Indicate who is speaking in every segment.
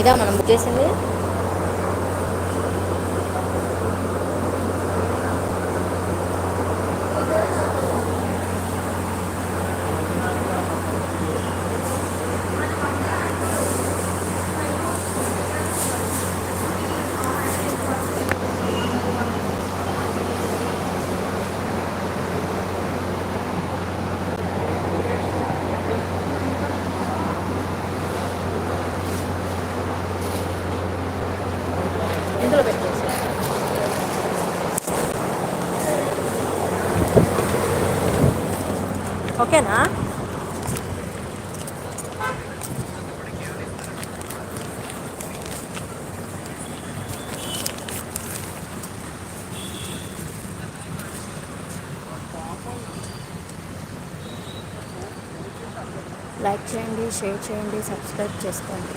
Speaker 1: ఇదా మనం బుక్ చేసింది? ఓకేనా? లైక్ చేయండి షేర్ చేయండి సబ్స్క్రైబ్ చేసుకోండి.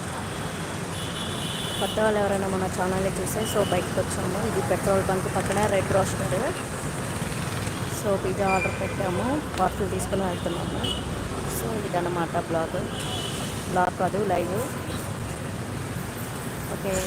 Speaker 1: కొత్త వాళ్ళు ఎవరైనా మన ఛానల్ని చూస్తే సో బయటకు వచ్చాము ఇది పెట్రోల్ బంక్ పక్కన red rooster. So pizza order పెట్టాము. పార్సల్ తీసుకుని వెళ్తున్నాము. సో ఇదన్నమాట బ్లాగ్. బ్లాగ్ కాదు లైవ్. ఓకే.